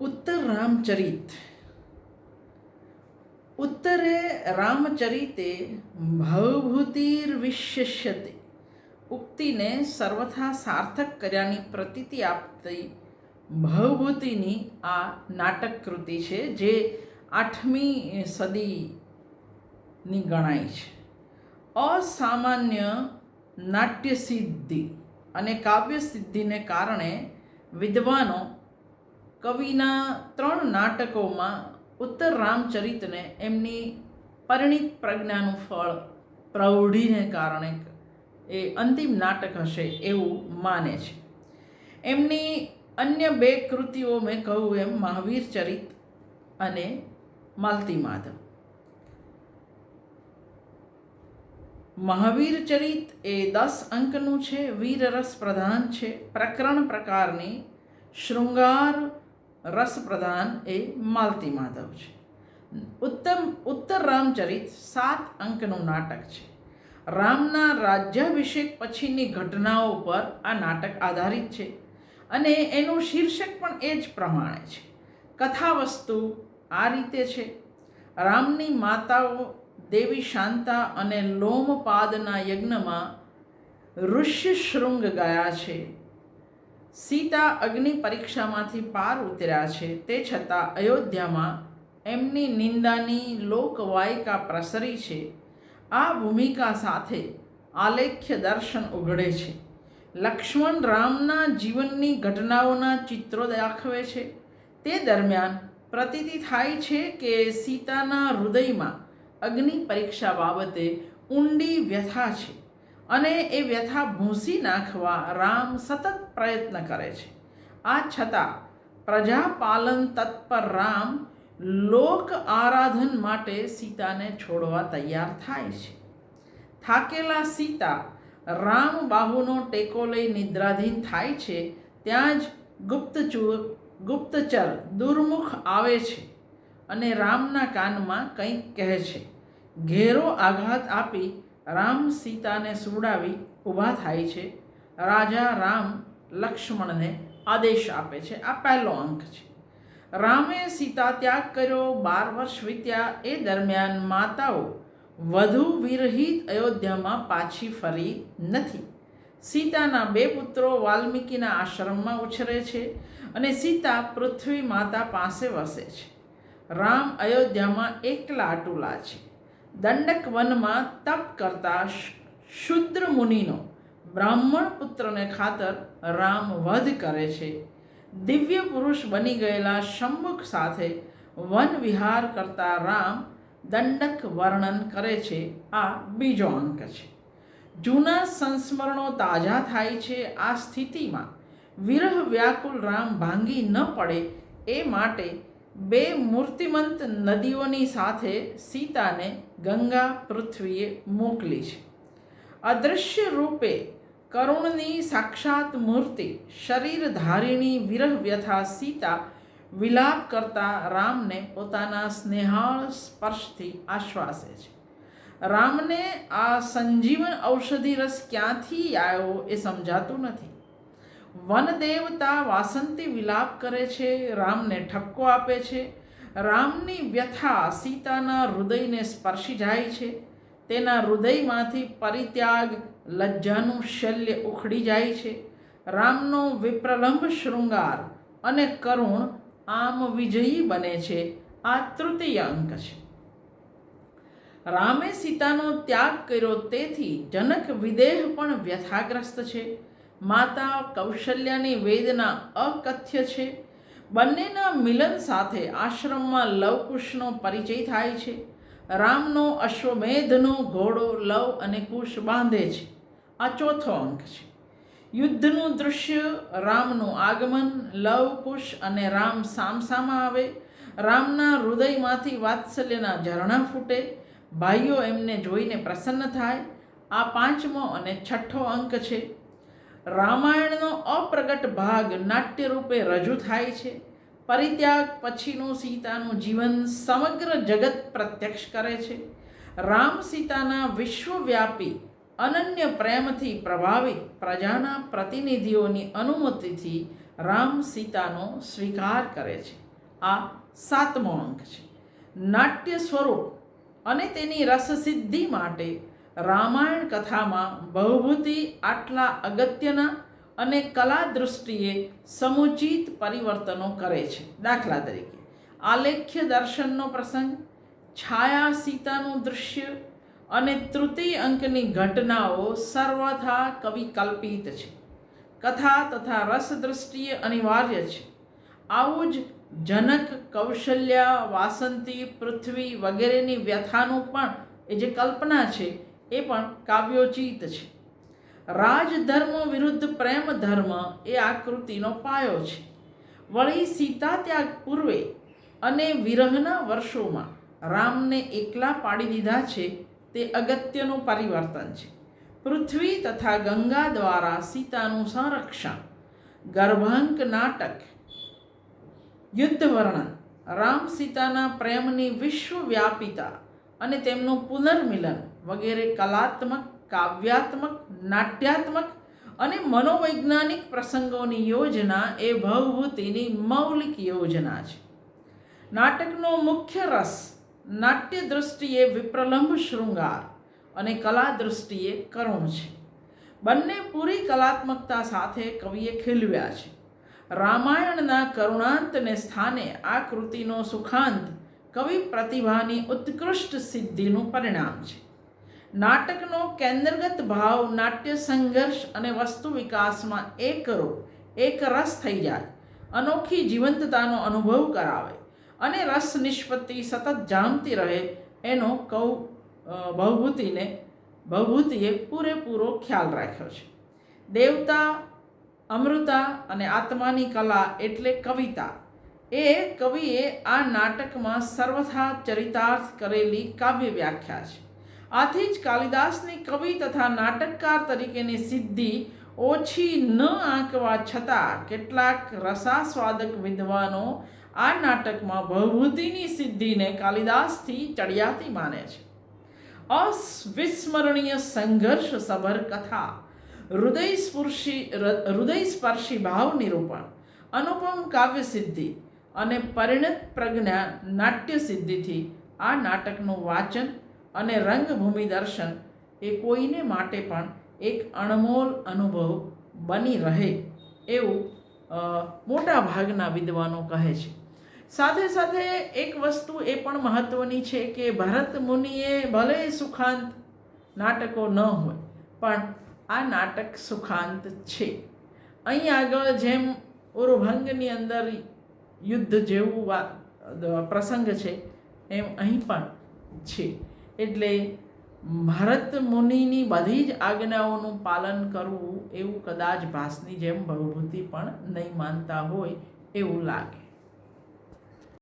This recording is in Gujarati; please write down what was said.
ઉત્તર રામચરિત. ઉત્તરે રામચરિતે ભવભૂતિર્વિશિષ્યતે ઉક્તિને સર્વથા સાર્થક કર્યાની પ્રતીતિ આપતી ભવભૂતિની આ નાટક કૃતિ છે, જે આઠમી સદીની ગણાય છે. અસામાન્ય નાટ્ય સિદ્ધિ અને કાવ્ય સિદ્ધિને કારણે વિદ્વાનો કવિના ત્રણ નાટકોમાં ઉત્તર રામચરિતને એમની પરિણિત પ્રજ્ઞાનું ફળ પ્રૌઢીને કારણે એ અંતિમ નાટક હશે એવું માને છે. એમની અન્ય બે કૃતિઓ મેં કહ્યું એમ મહાવીર ચરિત અને માલતી માધવ મહાવીર ચરિત એ દસ અંકનું છે, વીરરસ પ્રધાન છે, પ્રકરણ પ્રકારની શૃંગાર રસ પ્રધાન એ માલતી માધવ છે. ઉત્તમ, ઉત્તર રામચરિત સાત અંકનું નાટક છે. રામના રાજ્યાભિષેક પછીની ઘટનાઓ પર આ નાટક આધારિત છે અને એનું શીર્ષક પણ એ જ પ્રમાણે છે. કથા વસ્તુ આ રીતે છે. રામની માતાઓ દેવી શાંતા અને લોમપાદના યજ્ઞમાં ઋષ્ય શૃંગ ગયા છે. સીતા અગ્નિ પરીક્ષામાંથી પાર ઉતર્યા છે. તે છતાં અયોધ્યામાં એમની નિંદાની લોકવાયકા પ્રસરી છે. આ ભૂમિકા સાથે આલેખ્ય દર્શન ઉઘડે છે. લક્ષ્મણ રામના જીવનની ઘટનાઓના ચિત્રો દાખવે છે. તે દરમિયાન પ્રતીતિ થાય છે કે સીતાના હૃદયમાં અગ્નિ પરીક્ષા બાબતે ઊંડી વ્યથા છે. અને એ વ્યથા ભૂંસી નાખવા રામ સતત પ્રયત્ન કરે છે. આ છતાં પ્રજાપાલન તત્પર રામ લોક આરાધન માટે સીતાને છોડવા તૈયાર થાય છે. થાકેલા સીતા રામ બાહુનો ટેકો લઈ નિદ્રાધીન થાય છે, ત્યાં જ ગુપ્તચુર ગુપ્તચર દુર્મુખ આવે છે અને રામના કાનમાં કંઈક કહે છે. ઘેરો આઘાત આપી રામ સીતાને સુવડાવી ઊભા થાય છે. રાજા રામ લક્ષ્મણને આદેશ આપે છે. આ પહેલો અંક છે. રામે સીતા ત્યાગ કર્યો. બાર વર્ષ વીત્યા. એ દરમિયાન માતાઓ વધુ વિરહિત અયોધ્યામાં પાછી ફરી નથી. સીતાના બે પુત્રો વાલ્મીકીના આશ્રમમાં ઉછરે છે અને સીતા પૃથ્વી માતા પાસે વસે છે. રામ અયોધ્યામાં એકલા અટુલા છે. દંડક વનમાં તપ કરતા શુદ્ર મુનિનો બ્રાહ્મણ પુત્રને ખાતર રામ વધ કરે છે. દિવ્ય પુરુષ બની ગયેલા શંભુક સાથે વન વિહાર કરતા રામ દંડક વર્ણન કરે છે. આ બીજો અંક છે. જૂના સંસ્મરણો તાજા થાય છે. આ સ્થિતિમાં વિરહ વ્યાકુલ રામ ભાંગી ન પડે એ માટે બે મૂર્તિમંત નદીઓની સાથે સીતાને ગંગા પૃથ્વીએ મોકલી છે. અદૃશ્ય રૂપે કરુણની સાક્ષાત મૂર્તિ શરીર ધારીણી વિરહ વ્યથા સીતા વિલાપ કરતા રામને પોતાના સ્નેહાળ સ્પર્શથી આશ્વાસે છે. રામને આ સંજીવન ઔષધિ રસ ક્યાંથી આવ્યો એ સમજાતું નથી. વન દેવતા વાસંતી વિલાપ કરે છે, રામને ઠપકો આપે છે. રામની વ્યથા સીતાના હૃદયને સ્પર્શી જાય છે. તેના હૃદયમાંથી પરિત્યાગ, લજ્જાનું શલ્ય ઉખડી જાય છે. રામનો વિપ્રલંબ શૃંગાર અને કરુણ આમ વિજયી બને છે. આ તૃતીય અંક છે. રામે સીતાનો ત્યાગ કર્યો, તેથી જનક વિદેહ પણ વ્યથાગ્રસ્ત છે. માતા કૌશલ્યાની વેદના અકથ્ય છે. બંનેના મિલન સાથે આશ્રમમાં લવકુશનો પરિચય થાય છે. રામનો અશ્વમેધનો ઘોડો લવ અને કુશ બાંધે છે. આ ચોથો અંક છે. યુદ્ધનું દૃશ્ય, રામનું આગમન, લવ, કુશ અને રામ સામસામાં આવે. રામના હૃદયમાંથી વાત્સલ્યના ઝરણા ફૂટે. ભાઈઓ એમને જોઈને પ્રસન્ન થાય. આ પાંચમો અને છઠ્ઠો અંક છે. રામાયણનો અપ્રગટ ભાગ નાટ્ય રૂપે રજૂ થાય છે. પરિત્યાગ પછીનું સીતાનું જીવન સમગ્ર જગત પ્રત્યક્ષ કરે છે. રામ સીતાના વિશ્વવ્યાપી અનન્ય પ્રેમથી પ્રભાવિત પ્રજાના પ્રતિનિધિઓની અનુમતિથી રામ સીતાનો સ્વીકાર કરે છે. આ સાતમો અંક છે. નાટ્ય સ્વરૂપ અને તેની રસસિદ્ધિ માટે રામાયણ કથામાં બહુભૂતિ આટલા અગત્યના અને કલા દૃષ્ટિએ સમુચિત પરિવર્તનો કરે છે. દાખલા તરીકે, આલેખ્ય દર્શનનો પ્રસંગ, છાયા સીતાનું દૃશ્ય અને તૃતીય અંકની ઘટનાઓ સર્વથા કવિ કલ્પિત છે. કથા તથા રસ દૃષ્ટિએ અનિવાર્ય છે. આવું જ જનક કૌશલ્યા, વાસંતી, પૃથ્વી વગેરેની વ્યથાનું પણ એ જે કલ્પના છે એ પણ કાવ્યોચિત છે. રાજધર્મ વિરુદ્ધ પ્રેમ ધર્મ એ આ કૃતિનો પાયો છે. વળી સીતા ત્યાગ પૂર્વે અને વિરહના વર્ષોમાં રામને એકલા પાડી દીધા છે તે અગત્યનું પરિવર્તન છે. પૃથ્વી તથા ગંગા દ્વારા સીતાનું સંરક્ષણ, ગર્ભાંક નાટક યુદ્ધ વર્ણન રામ સીતાના પ્રેમની વિશ્વવ્યાપિતા અને તેમનું પુનર્મિલન વગેરે કલાત્મક, કાવ્યાત્મક, નાટ્યાત્મક અને મનોવૈજ્ઞાનિક પ્રસંગોની યોજના એ ભવભૂતિની મૌલિક યોજના છે. નાટકનો મુખ્ય રસ નાટ્ય દૃષ્ટિએ વિપ્રલંબ શૃંગાર અને કલા દૃષ્ટિએ કરુણ છે. બંને પૂરી કલાત્મકતા સાથે કવિએ ખીલવ્યા છે. રામાયણના કરુણાંતને સ્થાને આ કૃતિનો સુખાંત કવિ પ્રતિભાની ઉત્કૃષ્ટ સિદ્ધિનું પરિણામ છે. નાટકનો કેન્દ્રગત ભાવ, નાટ્ય સંઘર્ષ અને વસ્તુ વિકાસમાં એકરૂપ એક રસ થઈ જાય. અનોખી જીવંતતાનો અનુભવ કરાવે અને રસ નિષ્પત્તિ સતત જામતી રહે એનો કૌ ભવભૂતિને, ભવભૂતિએ પૂરેપૂરો ખ્યાલ રાખ્યો છે. દેવતા, અમૃતા અને આત્માની કલા એટલે કવિતા. એ કવિએ આ નાટકમાં સર્વથા ચરિતાર્થ કરેલી કાવ્ય વ્યાખ્યા છે. આથી જ કાલિદાસની કવિ તથા નાટકકાર તરીકેની સિદ્ધિ ઓછી ન આંકવા છતાં કેટલાક રસાસ્વાદક વિદ્વાનો આ નાટકમાં ભવભૂતિની સિદ્ધિને કાલિદાસથી ચડિયાતી માને છે. અવિસ્મરણીય સંઘર્ષ સભર કથા હૃદય હૃદયસ્પર્શી હૃદય સ્પર્શી ભાવ નિરૂપણ, અનુપમ કાવ્ય સિદ્ધિ અને પરિણત પ્રજ્ઞા નાટ્ય સિદ્ધિથી આ નાટકનું વાચન અને રંગભૂમિ દર્શન એ કોઈને માટે પણ એક અણમોલ અનુભવ બની રહે એવું મોટા ભાગના વિદ્વાનો કહે છે. સાથે સાથે એક વસ્તુ એ પણ મહત્વની છે કે ભરત મુનિએ ભલે સુખાંત નાટકો ન હોય, પણ આ નાટક સુખાંત છે. અહીં આગળ જેમ ઉરુભંગની અંદર યુદ્ધ જેવું પ્રસંગ છે, એમ અહીં પણ છે. એટલે ભરત મુનિની બધી જ આજ્ઞાઓનું પાલન કરવું એવું કદાચ ભાસની જેમ ભવભૂતિ પણ નહીં માનતા હોય એવું લાગે.